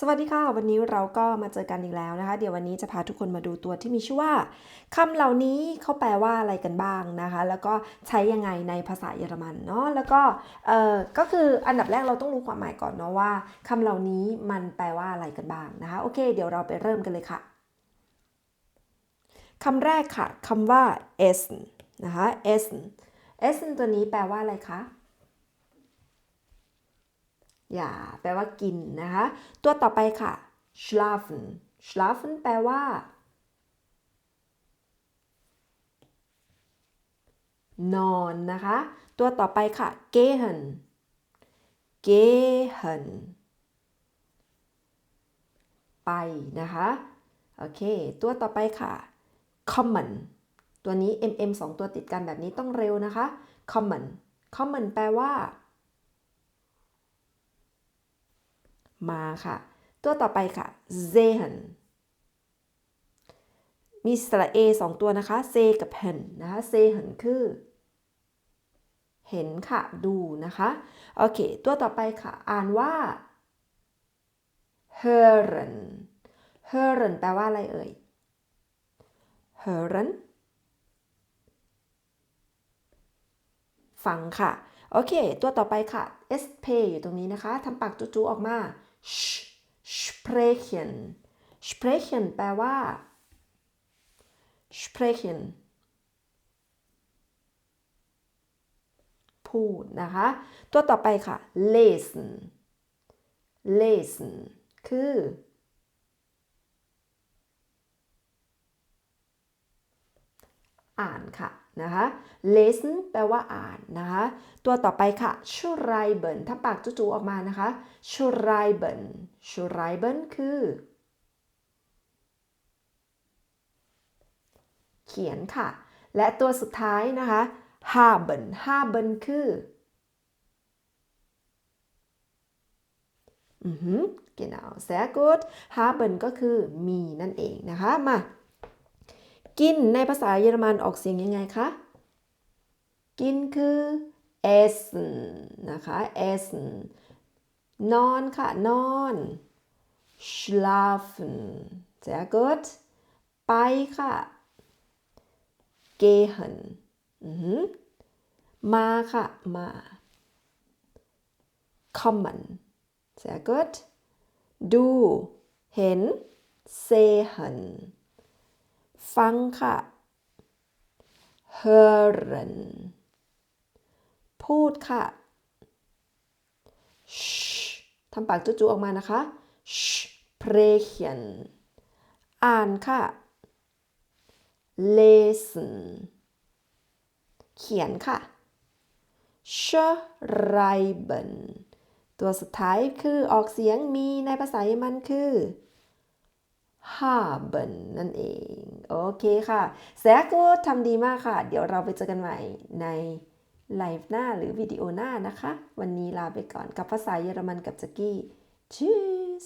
สวัสดีค่ะ วันนี้เราก็มาเจอกันอีกแล้วนะคะ เดี๋ยววันนี้จะพาทุกคนมาดูตัวที่มีชื่อว่าคำเหล่านี้เขาแปลว่าอะไรกันบ้างนะคะ แล้วก็ใช้ยังไงในภาษาเยอรมันเนาะแล้วก็เออก็คืออันดับแรกเราต้องรู้ความหมายก่อนเนาะว่าคำเหล่านี้มันแปลว่าอะไรกันบ้างนะคะโอเค เดี๋ยวเราไปเริ่มกันเลยค่ะคำแรกค่ะคำว่า essen นะคะ essen essen ตัวนี้แปลว่าอะไรคะ อย่าแปลว่ากินนะคะ ตัวต่อไปค่ะ schlafen schlafen แปลว่า นอนนะคะ ตัวต่อไปค่ะ gehen gehen ไปนะคะ โอเค ตัวต่อไปค่ะ common ตัวนี้ mm สองตัวติดกันแบบนี้ต้องเร็วนะคะ common common แปลว่า มาค่ะ ตัวต่อไปค่ะ sehen มีสระเอสองตัวนะคะ s กับ hen นะคะ sehen คือ เห็นค่ะ ดูนะคะ โอเค ตัวต่อไปค่ะ อ่านว่า hören hören แปลว่าอะไรเอ่ย hören ฟังค่ะ โอเค ตัวต่อไปค่ะ sp อยู่ตรงนี้นะคะ ทำปากจูๆออกมา sprechen sprechen แปลว่า sprechen พูดนะคะ ตัวต่อไปค่ะ lesen lesen คือ อ่านค่ะ นะคะ lesen แปลว่าอ่านนะคะ ตัวต่อไปค่ะ schreiben ถ้าปากจู่ๆออกมานะคะ schreiben schreiben คือ เขียนค่ะ และตัวสุดท้ายนะคะ haben haben คืออือหือ genau sehr gut haben ก็คือมีนั่นเองนะคะ มา กินในภาษาเยอรมันออกเสียงยังไงคะ กินคือ essen นะคะ essen นอนค่ะ นอน schlafen sehr gut ไปค่ะ gehen มาค่ะ มา kommen sehr gut ดู เห็น sehen ฟังค่ะ hören พูดค่ะ sh ทำปากจุ๊ๆออกมานะคะ sprechen อ่านค่ะ lesen เขียนค่ะ schreiben ตัวสุดท้ายคือออกเสียงมีในภาษาเยอรมันคือ haben นั่นเอง โอเคค่ะแซกก็ทำดีมากค่ะ เดี๋ยวเราไปเจอกันใหม่ในไลฟ์หน้าหรือวิดีโอหน้านะคะ วันนี้ลาไปก่อนกับภาษาเยอรมันกับจักกี้ชิช